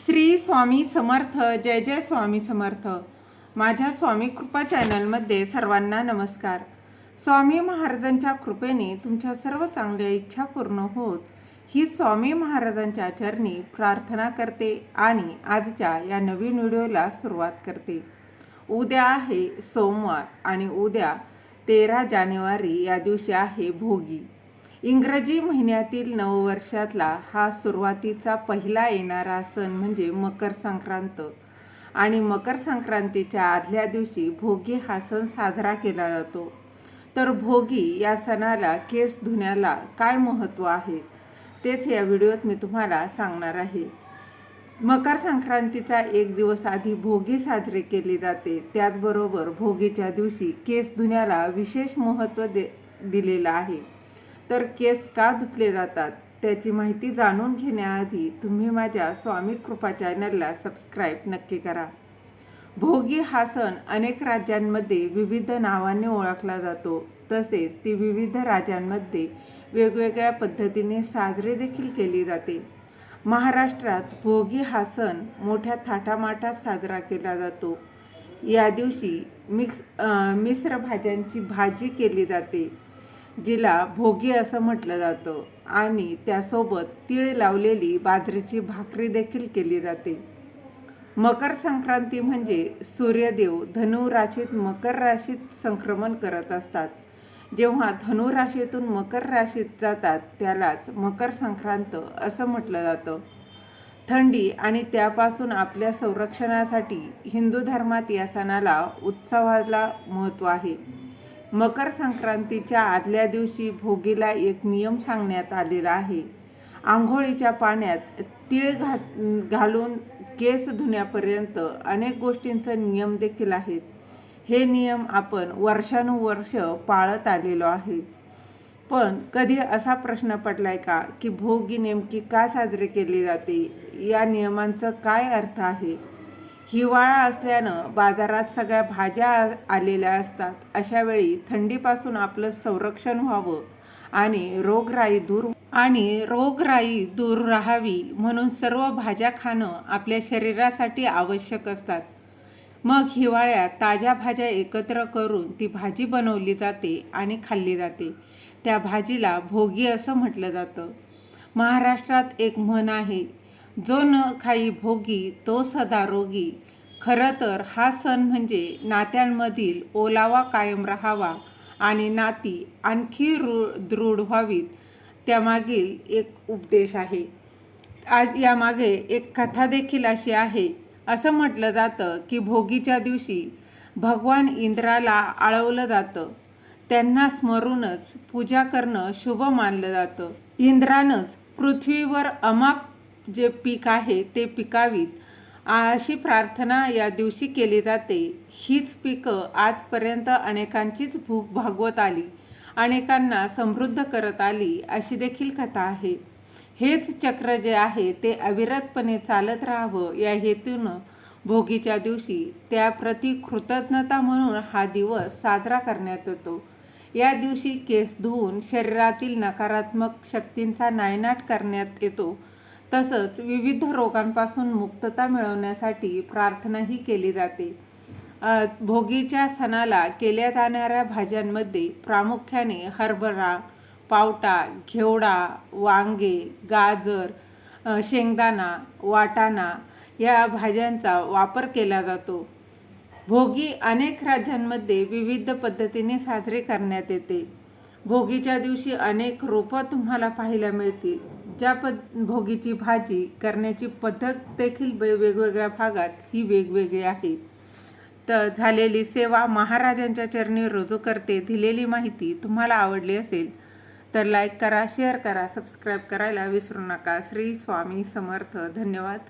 श्री स्वामी समर्थ जय जय स्वामी समर्थ. माझ्या स्वामी कृपा चॅनलमध्ये सर्वांना नमस्कार. स्वामी महाराजांच्या कृपेने तुमच्या सर्व चांगल्या इच्छा पूर्ण होत ही स्वामी महाराजांच्या चरणी प्रार्थना करते आणि आजच्या या नवीन व्हिडिओला सुरुवात करते. उद्या आहे सोमवार आणि उद्या तेरा जानेवारी या दिवशी आहे भोगी. इंग्रजी महिन्यातील नववर्षातला हा सुरुवातीचा पहिला येणारा सण म्हणजे मकर संक्रांत. आणि मकर संक्रांतीच्या आदल्या दिवशी भोगी हा सण साजरा केला जातो. तर भोगी या सणाला केस धुण्याला काय महत्त्व आहे? तेच या व्हिडिओत मी तुम्हाला सांगणार आहे. मकर संक्रांतीचा एक दिवस आधी भोगी साजरी केली जाते. त्याचबरोबर भोगीच्या दिवशी केस धुण्याला विशेष महत्त्व दे दिलेलं आहे. तर केस का धुतले जातात त्याची माहिती जाणून घेण्याआधी तुम्ही माझ्या स्वामी कृपा चॅनलला सबस्क्राईब नक्की करा. भोगी हा सण अनेक राज्यांमध्ये विविध नावांनी ओळखला जातो. तसेच ती विविध राज्यांमध्ये वेगवेगळ्या पद्धतीने साजरी देखील केली जाते. महाराष्ट्रात भोगी हा सण मोठ्या थाटामाटात साजरा केला जातो. या दिवशी मिक्स मिश्र भाज्यांची भाजी केली जाते. जिला भोगी असं म्हटलं जातं आणि त्यासोबत तीळ लावलेली बाजरीची भाकरी देखील केली जाते. मकर संक्रांती म्हणजे सूर्यदेव धनु राशीत मकर राशीत संक्रमण करत असतात. जेव्हा धनु राशीतून मकर राशीत जातात त्यालाच मकर संक्रांत असं म्हटलं जातं. थंडी आणि त्यापासून आपल्या संरक्षणासाठी हिंदू धर्मात या सणाला उत्सवाला महत्त्व आहे. मकर संक्रांतीच्या आदल्या दिवशी भोगीला एक नियम सांगण्यात आलेला आहे. आंघोळीच्या पाण्यात तीळ घा घालून केस धुण्यापर्यंत अनेक गोष्टींचं नियम देखील आहेत. हे नियम आपण वर्षानुवर्ष पाळत आलेलो आहे. पण कधी असा प्रश्न पडलाय का की भोगी नेमकी का साजरी केली जाते? या नियमांचं काय अर्थ आहे? हिवाळा असल्यानं बाजारात सगळ्या भाज्या आलेल्या असतात. अशा वेळी थंडीपासून आपलं संरक्षण व्हावं आणि रोगराई दूर आणि रोगराई दूर राहावी म्हणून सर्व भाज्या खाणं आपल्या शरीरासाठी आवश्यक असतात. मग हिवाळ्यात ताज्या भाज्या एकत्र करून ती भाजी बनवली जाते आणि खाल्ली जाते. त्या भाजीला भोगी असं म्हटलं जातं. महाराष्ट्रात एक म्हण आहे जो न खाई भोगी तो सदा रोगी. खरं तर हा सण म्हणजे नात्यांमधील ओलावा कायम राहावा आणि नाती आणखी रू दृढ व्हावीत. त्यामागील एक उपदेश आहे. आज यामागे एक कथा देखील अशी आहे. असं म्हटलं जातं की भोगीच्या दिवशी भगवान इंद्राला आळवलं जातं. त्यांना स्मरूनच पूजा करणं शुभ मानलं जातं. इंद्रानंच पृथ्वीवर अमाप जे पीक आहे ते पिकावीत. अशी प्रार्थना या दिवशी केली जाते. हीच पिकं आजपर्यंत अनेकांचीच भूक भागवत आली. अनेकांना समृद्ध करत आली अशी देखील कथा आहे. हेच चक्र जे आहे ते अविरतपणे चालत राहावं या हेतूनं भोगीच्या दिवशी त्याप्रती कृतज्ञता म्हणून हा दिवस साजरा करण्यात येतो. या दिवशी केस धुवून शरीरातील नकारात्मक शक्तींचा नायनाट करण्यात येतो. तसंच विविध रोगांपासून मुक्तता मिळवण्यासाठी प्रार्थनाही केली जाते. भोगीच्या सणाला केल्या जाणाऱ्या भाज्यांमध्ये प्रामुख्याने हरभरा पावटा घेवडा वांगे गाजर शेंगदाणा वाटाणा या भाज्यांचा वापर केला जातो. भोगी अनेक राज्यांमध्ये विविध पद्धतीने साजरे करण्यात येते. भोगीच्या दिवशी अनेक रोपं तुम्हाला पाहायला मिळतील. ज्या पद भोगीची भाजी करण्याची पद्धत देखील वेगवेगळ्या भागात ही वेगवेगळी आहे. तर झालेली सेवा महाराजांच्या चरणी रुजू करते दिलेली माहिती तुम्हाला आवडली असेल तर लाईक करा शेअर करा सबस्क्राईब करायला विसरू नका. श्री स्वामी समर्थ. धन्यवाद.